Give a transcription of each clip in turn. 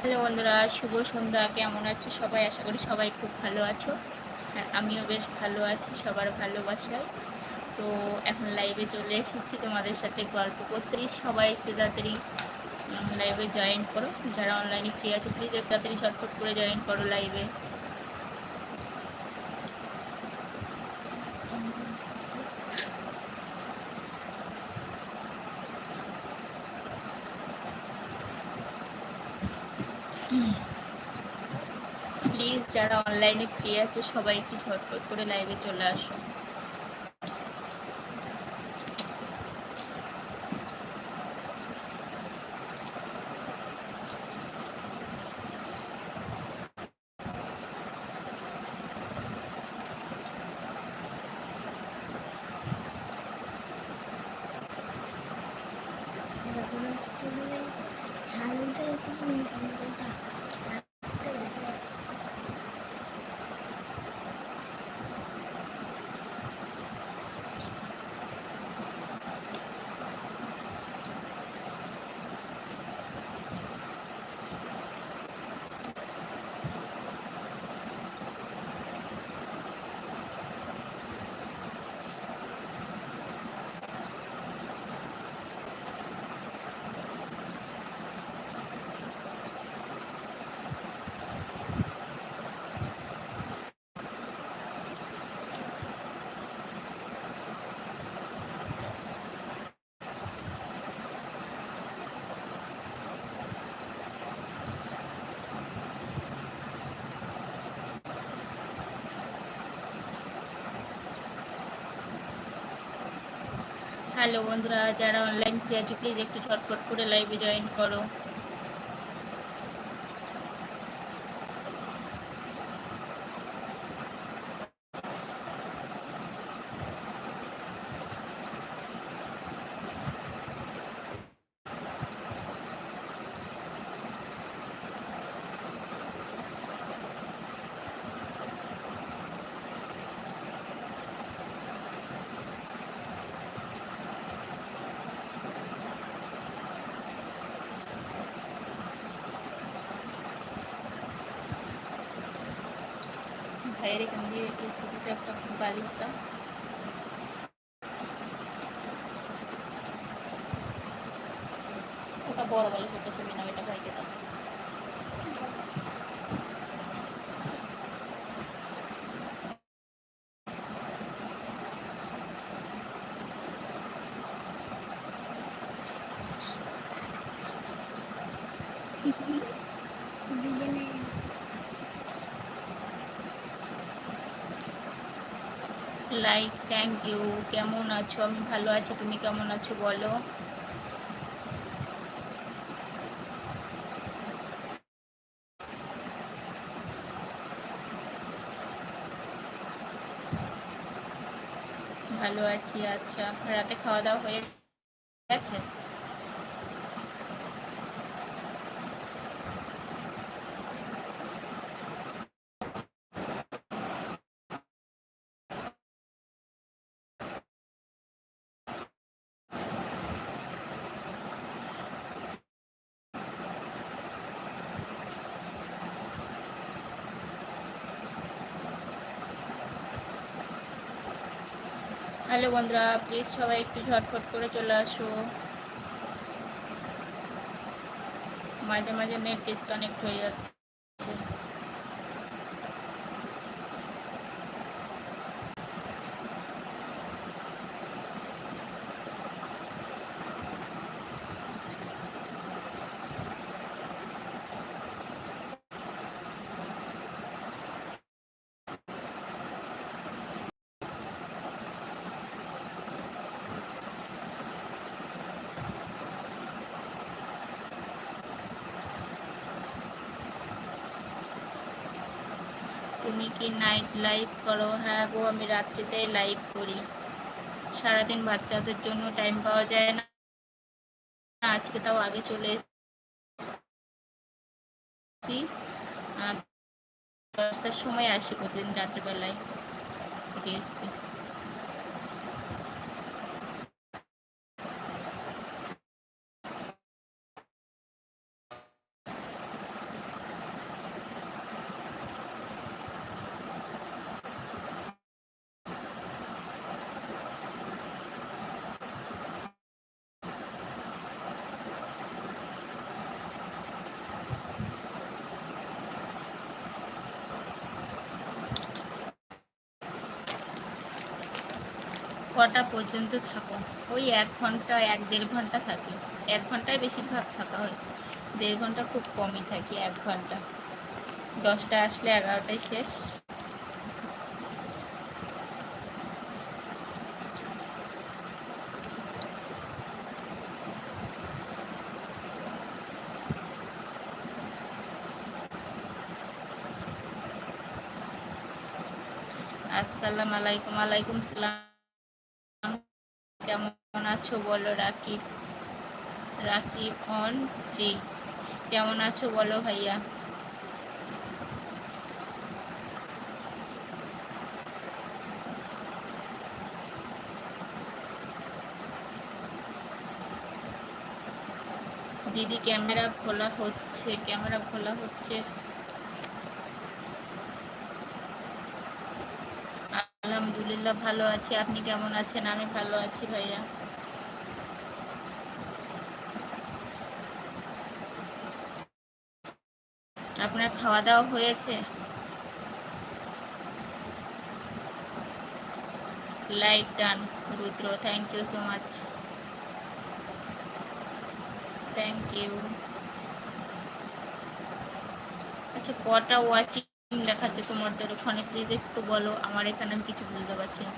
Hello বন্ধুরা, শুভ সন্ধ্যা। কেমন আছো সবাই? আশা করি সবাই খুব ভালো আছো। হ্যাঁ আমিও বেশ ভালো আছি সবার ভালোবাসায়। তো এখন লাইভে চলে এসেছি তোমাদের সাথে গল্প করতেই সবাই একটু তাড়াতাড়ি লাইভে জয়েন করো। যারা অনলাইনে ফ্রি আছো প্লিজ একটু তাড়াতাড়ি ঝটফট করে জয়েন করো লাইভে প্লিজ যারা অনলাইনে ফ্রি আছে সবাই একটু ঝটপট করে লাইভে চলে আসো। হ্যালো বন্ধুরা যারা অনলাইন ফ্রি আছে প্লিজ একটু ঝটপট করে লাইভে জয়েন করো। ভাইয়ের এখান দিয়ে এই ছবিতে একটা বালিশ দাও ওটা বড় বালিশ ওটা তুমি না এটা ভাইকে দাও লাইক থ্যাংক ইউ কেমন আছো? আমি ভালো আছি। তুমি কেমন আছো বলো? ভালো আছি আচ্ছা। রাতে খাওয়া দাওয়া হয়ে গেছে? হ্যালো বন্ধুরা প্লিজ সবাই একটু ঝটফট করে চলে আসো। মাঝে মাঝে নেট ডিসকানেক্ট হয়ে যাচ্ছে। তুমি কি নাইট লাইভ করো? হ্যাঁ গো, আমি রাত্রিতে লাইভ করি। সারাদিন বাচ্চাদের জন্য টাইম পাওয়া যায় না। আজকে তাও আগে চলে এসেছি। দশটার সময় আসি প্রতিদিন রাত্রিবেলায়। থেকে এসেছি। কটা পর্যন্ত থাকো। ওই এক ঘণ্টা, এক দেড় ঘণ্টা থাকি। এক ঘন্টায় বেশিরভাগ থাকা হয়। দেড় ঘণ্টা খুব কমই থাকি এক ঘণ্টা। দশটা আসলে এগারোটায় শেষ। আসসালাম আলাইকুম আলাইকুম সালাম। আছো বলো রাকিব রাকিব অন ফ্রি কেমন আছো বলো ভাইয়া? দিদি, ক্যামেরা খোলা হচ্ছে, ক্যামেরা খোলা হচ্ছে। আলহামদুলিল্লাহ ভালো আছি। আপনি কেমন আছেন? আমি ভালো আছি ভাইয়া। আপনার খাওয়া দাওয়া হয়েছে? Like done Rudra thank you so much thank you আচ্ছা কটা ওয়াচিং দেখাচ্ছে তোমাদের ওখানে প্লিজ একটু বলো, আমার এখানে আমি কিছু বুঝতে পারছি না।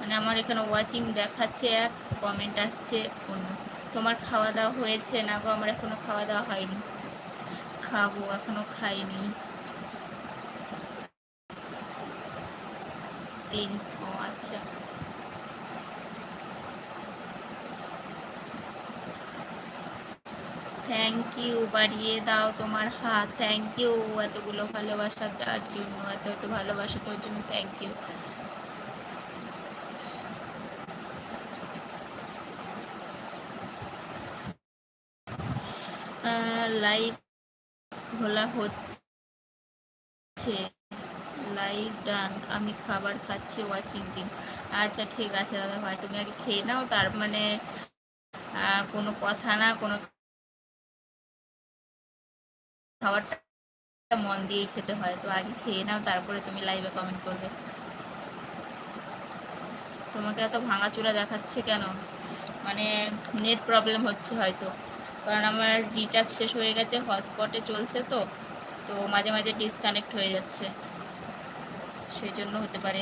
মানে আমার এখানে ওয়াচিং দেখাচ্ছে এক কমেন্ট আসছে অন্য। তোমার খাওয়া দাওয়া হয়েছে না গো? আমার এখনও খাওয়া দাওয়া হয়নি। খাব, এখনও খাইনি। ও আচ্ছা। থ্যাংক ইউ বাড়িয়ে দাও তোমার হাত। থ্যাংক ইউ এতগুলো ভালোবাসা দেওয়ার জন্য, এত এত ভালোবাসা তোর জন্য থ্যাংক ইউ লাইভ খোলা হচ্ছে। লাইভ ডান আমি খাবার খাচ্ছি ওয়াচিং দিন আচ্ছা ঠিক আছে দাদা ভাই, তুমি আগে খেয়ে নাও, তার মানে কোনো কথা না, কোনো খাবারটা মন দিয়েই খেতে হয়। তো আগে খেয়ে নাও, তারপরে তুমি লাইভে কমেন্ট করবে। তোমাকে এত ভাঙাচোরা দেখাচ্ছে কেন? মানে নেট প্রবলেম হচ্ছে হয়তো। কারণ আমার রিচার্জ শেষ হয়ে গেছে হটস্পটে চলছে তো তো মাঝে মাঝে ডিসকানেক্ট হয়ে যাচ্ছে। সেই জন্য হতে পারে।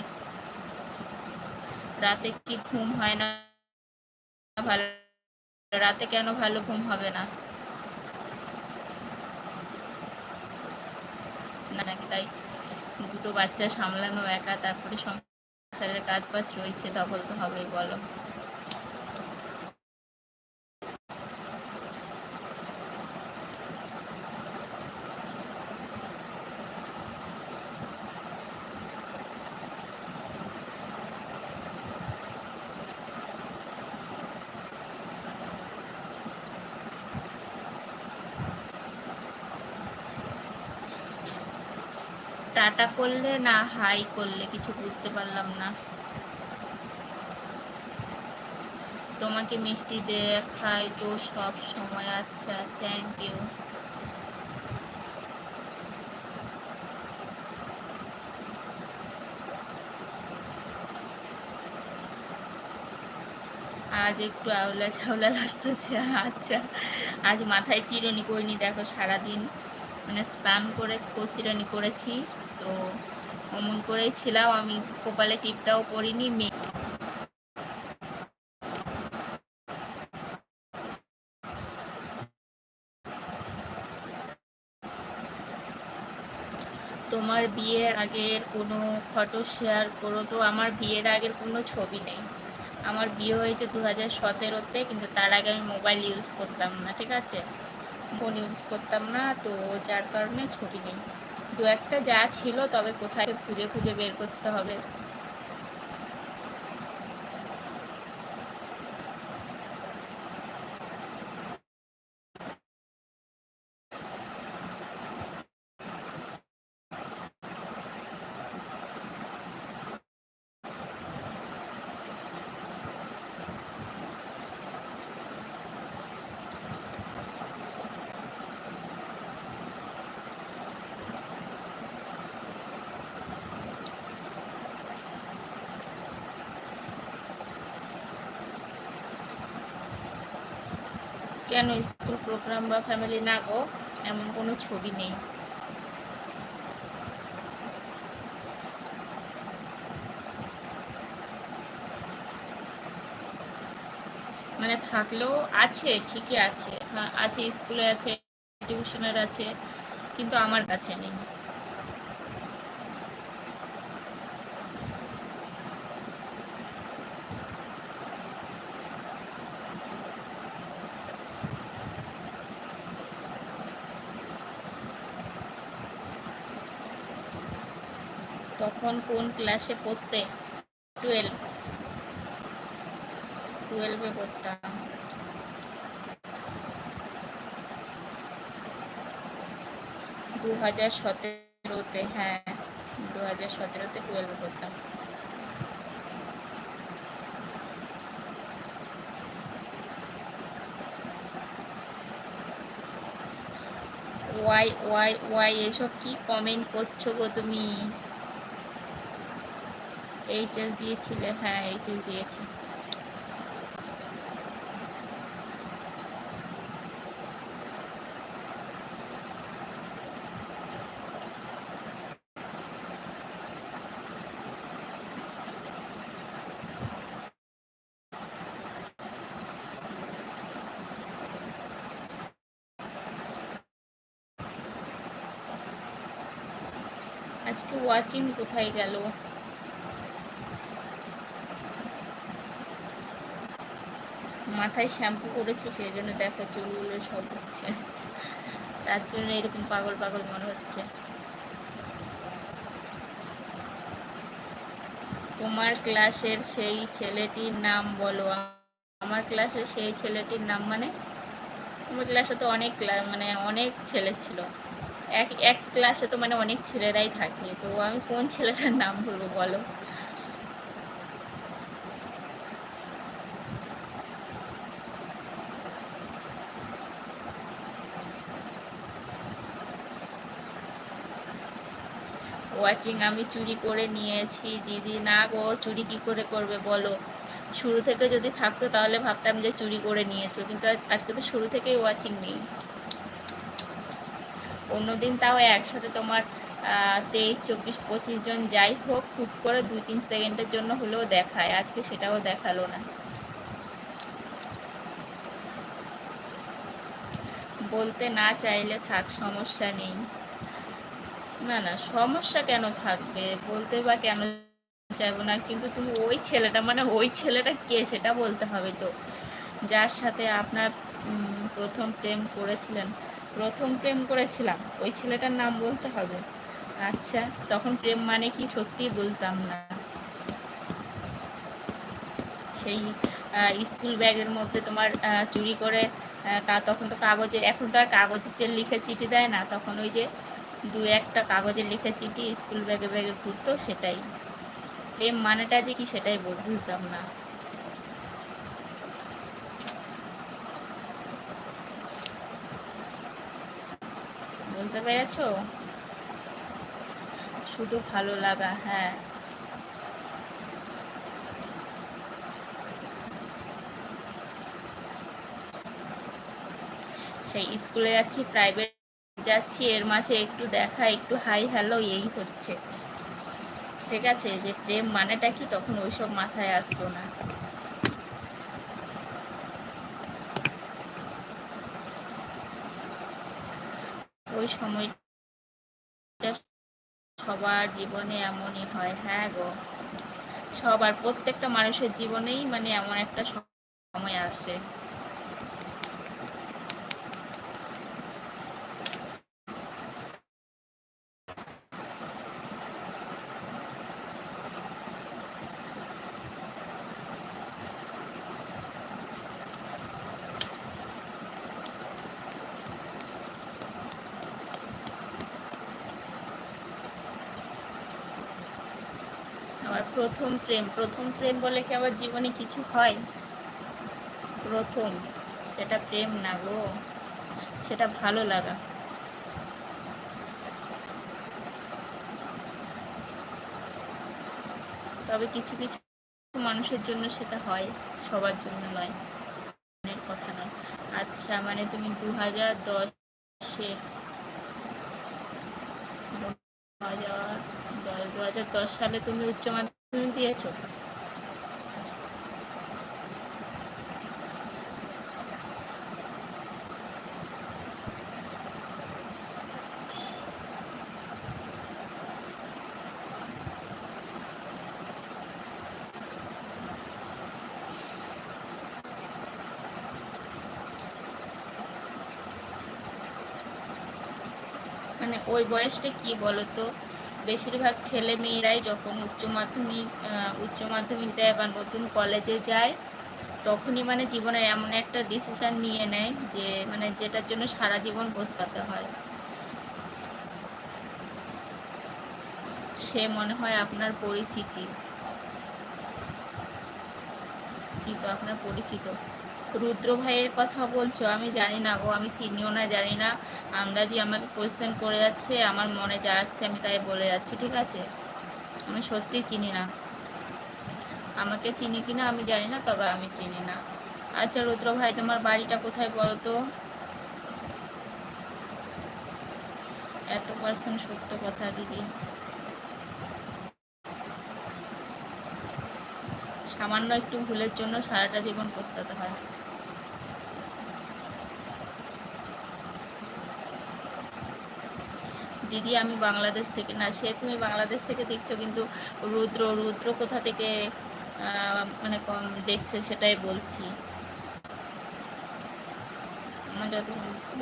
রাতে কি ঘুম হয় না? ভালো, রাতে কেন ভালো ঘুম হবে না? না নাকি তাই দুটো বাচ্চা সামলানো একা, তারপরে সংসারের কাজ বাজ রয়েছে দখল তো হবেই, বলো। টাটা করলে না, হাই করলে কিছু বুঝতে পারলাম না। তোমাকে মিষ্টি দেখাই তো সব সময়। আচ্ছা থ্যাংক ইউ আজ একটু আওলা ঝাওলা লাগতেছে। আচ্ছা আজ মাথায় চিরনি করিনি, দেখো সারাদিন। মানে স্নান করে চিরনি করেছি। তো অমন করেই ছিলাম। আমি কপালে টিপটাও পরিনি, মেয়ে তোমার বিয়ের আগের কোনো ফটো শেয়ার করো তো? আমার বিয়ের আগের কোনো ছবি নেই। আমার বিয়ে হয়েছে দু হাজার সতেরোতে, কিন্তু তার আগে আমি মোবাইল ইউজ করতাম না, ঠিক আছে? ফোন ইউজ করতাম না, তো যার কারণে ছবি নেই। দু একটা যা ছিল তবে কোথায় খুঁজে খুঁজে বের করতে হবে। কেন স্কুল প্রোগ্রাম বা ফ্যামিলি না গো? এমন কোনো ছবি নেই। মানে থাকলেও আছে, ঠিকই আছে। হ্যাঁ আছে, স্কুলে আছে টিউশনের আছে, কিন্তু আমার কাছে নেই। তখন কোন ক্লাসে পড়তে? টুয়েলভ টুয়েলভে পড়তাম। দু হাজার সতেরোতে হ্যাঁ দু হাজার সতেরোতে টুয়েলভে পড়তাম। ওয়াই ওয়াই ওয়াই, এসব কি কমেন্ট করছ গো তুমি? এইচএস দিয়েছিলে হ্যাঁ এইচএস দিয়েছি আজকে ওয়াচিং কোথায় গেল মাথায় শ্যাম্পু করেছি সেই জন্য দেখো চুলগুলো সব হচ্ছে। তার জন্য এরকম পাগল পাগল মনে হচ্ছে। তোমার ক্লাসের সেই ছেলেটির নাম বলো, আমার ক্লাসের সেই ছেলেটির নাম মানে? আমার ক্লাসে তো অনেক মানে অনেক ছেলে ছিল। এক এক ক্লাসে তো মানে অনেক ছেলেরাই থাকে, তো আমি কোন ছেলেটার নাম বলব বলো? ওয়াচিং আমি চুরি করে নিয়েছি। দিদি, না গো, চুরি কি করে করবে বলো? শুরু থেকে যদি থাকতো তাহলে ভাবতাম যে চুরি করে নিয়েছো, কিন্তু আজকে তো শুরু থেকেই ওয়াচিং নেই। অন্যদিন তাও একসাথে তোমার তেইশ, চব্বিশ, পঁচিশ জন যাই হোক, হুট করে দুই তিন সেকেন্ডের জন্য হলেও দেখায়, আজকে সেটাও দেখাল না। বলতে না চাইলে থাক, সমস্যা নেই। না না, সমস্যা কেন থাকবে? বলতে বা কেন চাইব না? কিন্তু তুমি ওই ছেলেটা মানে ওই ছেলেটা কে সেটা বলতে হবে তো। যার সাথে আপনার প্রথম প্রেম করেছিলেন, প্রথম প্রেম করেছিলাম, ওই ছেলেটার নাম বলতে হবে। আচ্ছা তখন প্রেম মানে কি সত্যি বুঝতাম না। সেই স্কুল ব্যাগের মধ্যে তোমার চুরি করে তখন তো কাগজে, এখন তো আর কাগজে লিখে চিঠি দেয় না। তখন ওই যে দু একটা কাগজে লিখে চিঠি স্কুল ব্যাগে ব্যাগে ঘুরতো সেটাই। প্রেম মানেটা যে কি সেটাই বুঝতাম না। বলতে পেরেছ? শুধু ভালো লাগা হ্যাঁ। সেই স্কুলে যাচ্ছি প্রাইভেট যাচ্ছি, এর মাঝে একটু দেখা, একটু হাই হ্যালো এই হচ্ছে। ঠিক আছে যে প্রেম মানেটা কি? তখন ওইসব মাথায় আসতো না। ওই সময়টা সবার জীবনে এমনই হয় হ্যাঁ গো। সবার, প্রত্যেকটা মানুষের জীবনেই মানে এমন একটা সময় আসে আমার প্রথম প্রেম। প্রথম প্রেম বলে কি আবার জীবনে কিছু হয়? প্রথম। সেটা প্রেম না গো। সেটা ভালো লাগা। তবে কিছু কিছু মানুষের জন্য সেটা হয়, সবার জন্য নয়। কথা নয়। আচ্ছা মানে তুমি দু হাজার দশে দু হাজার দশ সালে তুমি উচ্চ মাধ্যমিক দিয়েছ। মানে ওই বয়সটা কি বলতো? বেশিরভাগ ছেলে মেয়েরাই যখন উচ্চ মাধ্যমিক উচ্চ মাধ্যমিক দেয় বা নতুন কলেজে যায়, তখনই মানে জীবনে এমন একটা ডিসিশন নিয়ে নেয় যে মানে যেটার জন্য সারা জীবন পস্তাতে হয়। সে মনে হয় আপনার পরিচিতি। চিত আপনার পরিচিত। রুদ্র ভাইয়ের কথা বলছো, আমি জানি না গো, আমি চিনিও না, জানি না। আন্দাজি আমাকে কোয়েশ্চেন করে যাচ্ছে, আমার মনে যা আসছে, আমি তাই বলে যাচ্ছি, ঠিক আছে? আমি সত্যি চিনি না। আমাকে চিনি কিনা আমি জানি না, তবে আমি চিনি না। আচ্ছা রুদ্র ভাই, তোমার বাড়িটা কোথায় বলো তো? এত পার্সেন্ট সত্য কথা, দিদি। সামান্য একটু ভুলের জন্য সারাটা জীবন পস্তাতে হয়। দিদি, আমি বাংলাদেশ থেকে না, সে তুমি বাংলাদেশ থেকে দেখছ কিন্তু রুদ্র রুদ্র কোথা থেকে মানে কম দেখছে সেটাই বলছি। আমার যত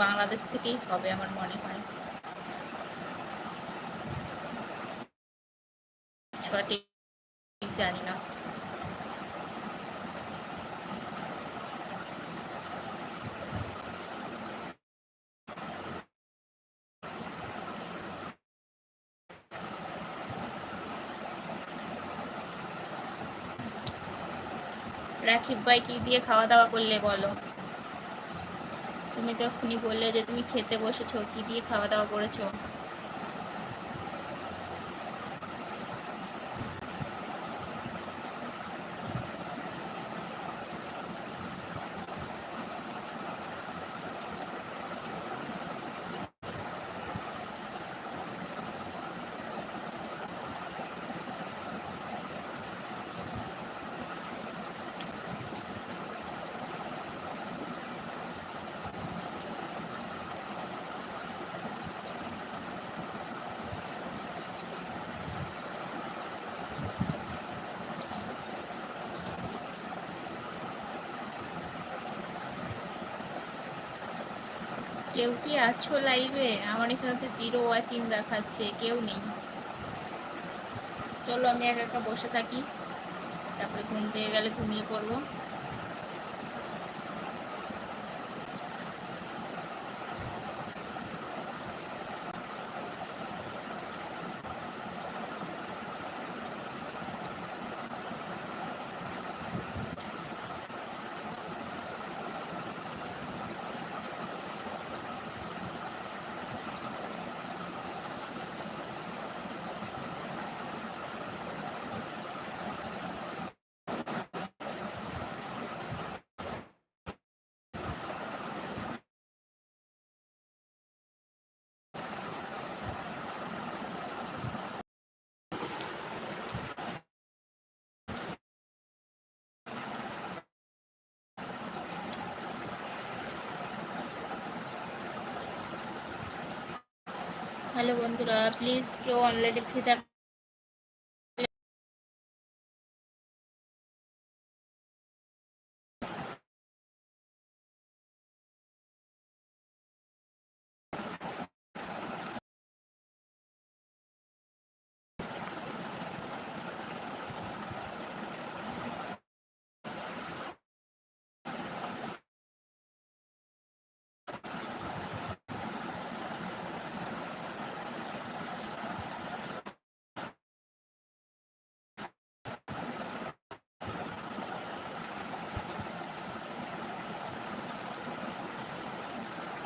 বাংলাদেশ থেকেই হবে আমার মনে হয়। সঠিক জানি না। ভাই কি দিয়ে খাওয়া দাওয়া করলে বলো? তুমি তো এক্ষুনি বললে যে তুমি খেতে বসেছো, কি দিয়ে খাওয়া দাওয়া করেছ? কেউ কি আছো লাইভে আমার এখানে তো জিরো ওয়াচিং দেখাচ্ছে, কেউ নেই। চলো আমি একা একা বসে থাকি। তারপরে ঘুম পেয়ে গেলে ঘুমিয়ে পড়ব। হ্যালো বন্ধুরা প্লিজ কেউ অনলাইনে ফ্রি থাক